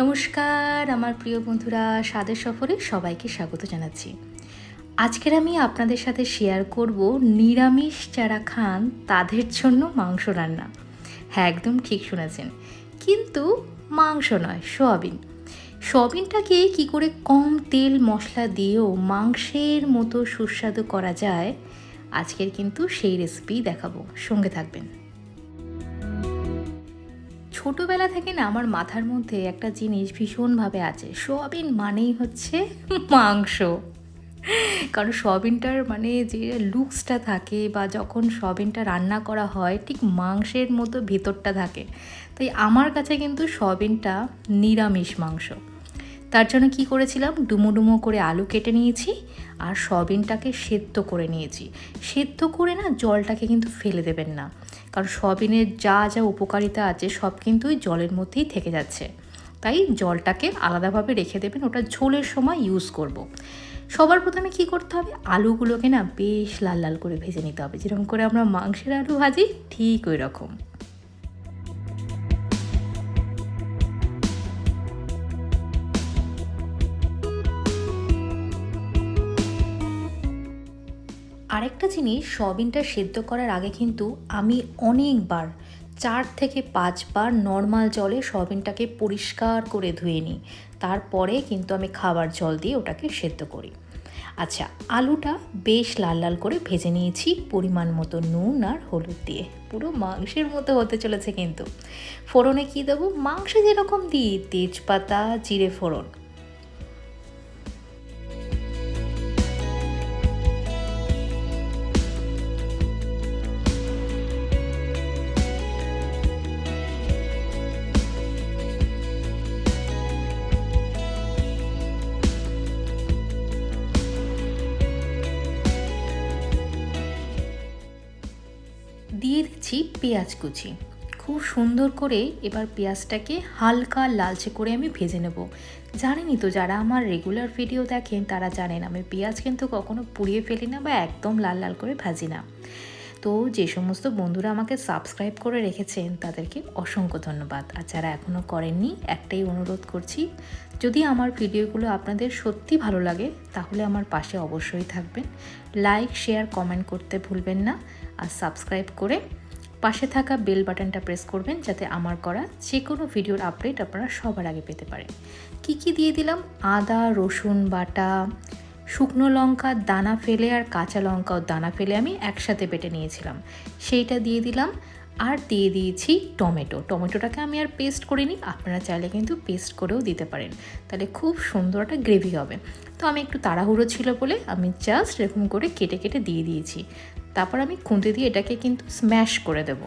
নমস্কার, আমার প্রিয় বন্ধুরা, স্বাদের সফরে সবাইকে স্বাগত জানাচ্ছি। আজকের আমি আপনাদের সাথে শেয়ার করব নিরামিষ যারা খান, তাদের জন্য মাংস রান্না। হ্যাঁ একদম ঠিক শুনেছেন। কিন্তু মাংস নয়, সোয়াবিন। সোয়াবিনটাকে কি করে কম তেল মশলা দিয়েও মাংসের মতো সুস্বাদু করা যায়, আজকের কিন্তু সেই রেসিপি দেখাবো। সঙ্গে থাকবেন। ছোটোবেলা থেকে না আমার মাথার মধ্যে একটা জিনিস ভীষণভাবে আছে। সোয়াবিন মানেই হচ্ছে মাংস। কারণ সোয়াবিনটার মানে যে লুকসটা থাকে বা যখন সোয়াবিনটা রান্না করা হয়, ঠিক মাংসের মতো ভেতরটা থাকে। তাই আমার কাছে কিন্তু সোয়াবিনটা নিরামিষ মাংস। তার জন্য কি করেছিলাম? ডুমো ডুমো করে আলু কেটে নিয়েছি আর সয়াবিনটাকে সেদ্ধ করে নিয়েছি। সেদ্ধ করে না জলটাকে কিন্তু ফেলে দেবেন না। কারণ সয়াবিনের যা যা উপকারিতা আছে সব কিন্তু ওই জলের মধ্যেই থেকে যাচ্ছে। তাই জলটাকে আলাদাভাবে রেখে দেবেন, ওটা ঝোলের সময় ইউজ করব। সবার প্রথমে কি করতে হবে? আলুগুলোকে না বেশ লাল লাল করে ভেজে নিতে হবে। যেরকম করে আমরা মাংসের আলু ভাজি, ঠিক ওই রকম আরেকটা জিনিস সয়াবিনটা সেদ্ধ করার আগে কিন্তু আমি অনেকবার, চার থেকে পাঁচবার নর্মাল জলে সয়াবিনটাকে পরিষ্কার করে ধুয়ে নিই। তারপরে কিন্তু আমি খাবার জল দিয়ে ওটাকে সেদ্ধ করি। আচ্ছা আলুটা বেশ লাল লাল করে ভেজে নিয়েছি পরিমাণ মতো নুন আর হলুদ দিয়ে। পুরো মাংসের মতো হতে চলেছে কিন্তু। ফোড়নে কী দেবো? মাংসে যেরকম দিই, তেজপাতা, জিরে ফোড়ন। দিয়ে দিচ্ছি পেঁয়াজ কুচি। খুব সুন্দর করে এবার পেঁয়াজটাকে হালকা লালচে করে আমি ভেজে নেব। জানেনি তো, যারা আমার রেগুলার ভিডিও দেখেন তারা জানেন আমি পেঁয়াজ কিন্তু কখনো পুড়িয়ে ফেলি না বা একদম লাল লাল করে ভাজি না। তো যে সমস্ত বন্ধুরা আমাকে সাবস্ক্রাইব করে রেখেছেন, তাদেরকে অসংখ্য ধন্যবাদ। আর যারা এখনও করেননি, একটাই অনুরোধ করছি, যদি আমার ভিডিওগুলো আপনাদের সত্যি ভালো লাগে, তাহলে আমার পাশে অবশ্যই থাকবেন। লাইক শেয়ার কমেন্ট করতে ভুলবেন না। আর সাবস্ক্রাইব করে পাশে থাকা বেল বাটনটা প্রেস করবেন, যাতে আমার করা যে কোনো ভিডিওর আপডেট আপনারা সবার আগে পেতে পারেন। কি কি দিয়ে দিলাম? আদা, রসুন বাটা শুকনো লঙ্কা, দানা ফেলে আর কাঁচা লঙ্কাও দানা ফেলে আমি একসাথে বেটে নিয়েছিলাম। সেইটা দিয়ে দিলাম আর দিয়ে দিয়েছি টমেটো। টমেটোটাকে আমি আর পেস্ট করিনি, আপনারা চাইলে কিন্তু পেস্ট করেও দিতে পারেন। তাহলে খুব সুন্দর একটা গ্রেভি হবে। তো আমি একটু তাড়াহুড়ো ছিল বলে আমি জাস্ট এরকম করে কেটে কেটে দিয়ে দিয়েছি। তারপর আমি খুঁতে দিয়ে এটাকে কিন্তু স্ম্যাশ করে দেব।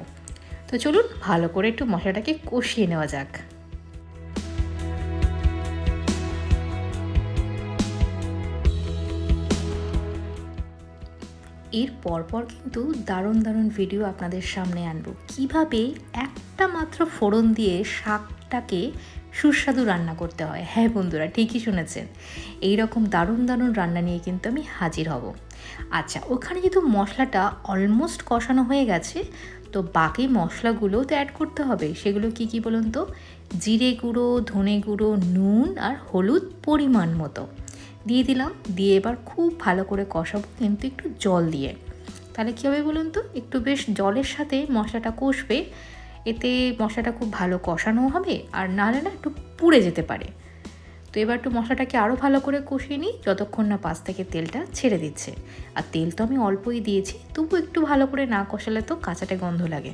তো চলুন ভালো করে একটু মশলাটাকে কষিয়ে নেওয়া যাক। এর পরপর কিন্তু দারুণ দারুণ ভিডিও আপনাদের সামনে আনব। কীভাবে একটা মাত্র ফোড়ন দিয়ে শাকটাকে সুস্বাদু রান্না করতে হয়? হ্যাঁ বন্ধুরা, ঠিকই শুনেছেন। এই রকম দারুণ দারুণ রান্না নিয়ে কিন্তু আমি হাজির হব। আচ্ছা ওখানে যেহেতু মশলাটা অলমোস্ট কষানো হয়ে গেছে, তো বাকি মশলাগুলোও তো অ্যাড করতে হবে। সেগুলো কি কি বলুন তো? জিরে গুঁড়ো, ধনে গুঁড়ো, নুন আর হলুদ পরিমাণ মতো। দিয়ে দিলাম, দিয়ে এবার খুব ভালো করে কষাবো, কিন্তু একটু জল দিয়ে। তাহলে কী হবে বলুন তো? একটু বেশ জলের সাথে মশলাটা কষবে, এতে মশলাটা খুব ভালো কষানো হবে, আর নাহলে না একটু পুড়ে যেতে পারে। তো এবার একটু মশলাটাকে আরও ভালো করে কষিয়ে নিই, যতক্ষণ না পাশ থেকে তেলটা ছেড়ে দিচ্ছে। আর তেল তো আমি অল্পই দিয়েছি, তবু একটু ভালো করে না কষালে তো কাঁচাটে গন্ধ লাগে।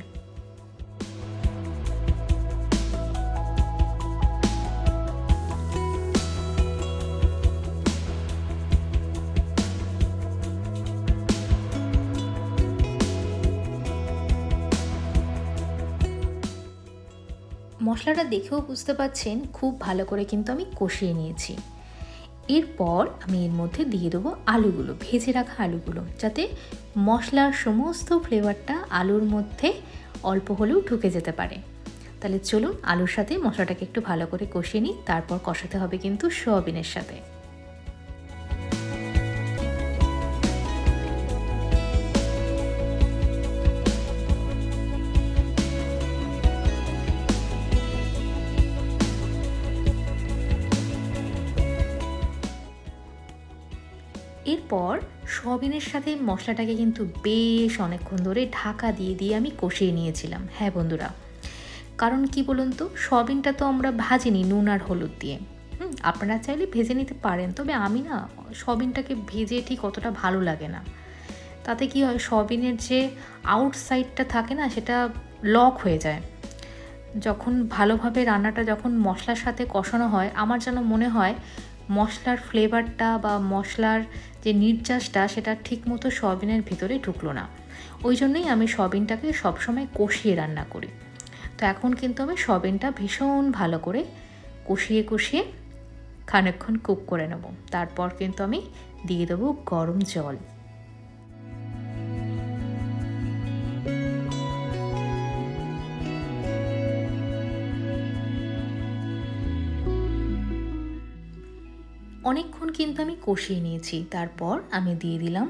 মশলাটা দেখেও বুঝতে পাচ্ছেন খুব ভালো করে কিন্তু আমি কষিয়ে নিয়েছি। এরপর আমি এর মধ্যে দিয়ে দেবো আলুগুলো, ভেজে রাখা আলুগুলো, যাতে মশলার সমস্ত ফ্লেভারটা আলুর মধ্যে অল্প হলেও ঢুকে যেতে পারে। তাহলে চলুন আলুর সাথে মশলাটাকে একটু ভালো করে কষিয়ে নিই, তারপর কষাতে হবে কিন্তু সোয়াবিনের সাথে। এরপর সয়াবিনের সাথে মশলাটাকে কিন্তু বেশ অনেকক্ষণ ধরে ঢাকা দিয়ে দিয়ে আমি কষিয়ে নিয়েছিলাম। হ্যাঁ বন্ধুরা, কারণ কি বলুন তো, সয়াবিনটা তো আমরা ভাজিনি নুন আর হলুদ দিয়ে। হুম, আপনারা চাইলে ভেজে নিতে পারেন, তবে আমি না সয়াবিনটাকে ভেজে ঠিক অতটা ভালো লাগে না। তাতে কি হয়, সয়াবিনের যে আউটসাইডটা থাকে না, সেটা লক হয়ে যায়। যখন ভালোভাবে রান্নাটা যখন মশলার সাথে কষানো হয়, আমার যেন মনে হয় মশলার ফ্লেভারটা বা মশলার যে নির্যাসটা সেটা ঠিকমতো সয়াবিনের ভিতরে ঢুকলো না। ওই জন্যই আমি সয়াবিনটাকে সবসময় কষিয়ে রান্না করি। তো এখন কিন্তু আমি সয়াবিনটা ভীষণ ভালো করে কষিয়ে কষিয়ে খানিকক্ষণ কুক করে নেব। তারপর কিন্তু আমি দিয়ে দেবো গরম জল। অনেকক্ষণ কিন্তু আমি কষিয়ে নিয়েছি। তারপর আমি দিয়ে দিলাম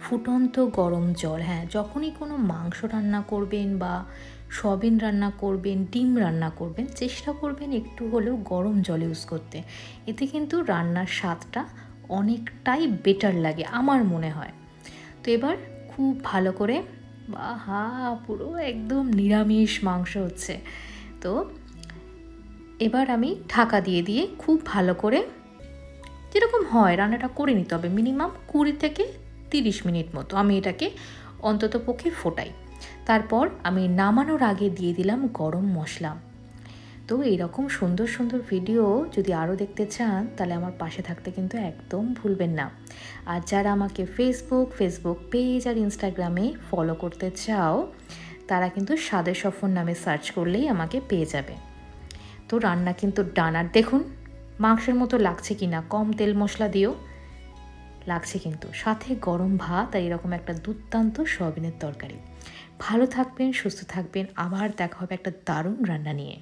ফুটন্ত গরম জল। হ্যাঁ যখনই কোনো মাংস রান্না করবেন বা সয়াবিন রান্না করবেন, ডিম রান্না করবেন, চেষ্টা করবেন একটু হলেও গরম জল ইউজ করতে। এতে কিন্তু রান্নার স্বাদটা অনেকটাই বেটার লাগে, আমার মনে হয়। তো এবার খুব ভালো করে হা পুরো একদম নিরামিষ মাংস হচ্ছে। তো এবার আমি ঢাকা দিয়ে দিয়ে খুব ভালো করে যেরকম হয়, রান্নাটা করে নিতে হবে। মিনিমাম কুড়ি থেকে তিরিশ মিনিট মতো আমি এটাকে অন্তত পক্ষে ফোটাই। তারপর আমি নামানোর আগে দিয়ে দিলাম গরম মশলা। তো এইরকম সুন্দর সুন্দর ভিডিও যদি আরও দেখতে চান, তাহলে আমার পাশে থাকতে কিন্তু একদম ভুলবেন না। আর যারা আমাকে ফেসবুক ফেসবুক পেজ আর ইনস্টাগ্রামে ফলো করতে চাও, তারা কিন্তু স্বাদের সফর নামে সার্চ করলেই আমাকে পেয়ে যাবে। তো রান্না কিন্তু ডানার। দেখুন মাংসের মতো লাগছে কি না? কম তেল মশলা দিও। লাগছে কিন্তু। সাথে গরম ভাত আর এরকম একটা দুর্দান্ত সয়াবিনের তরকারি। ভালো থাকবেন, সুস্থ থাকবেন। আবার দেখা হবে একটা দারুণ রান্না নিয়ে।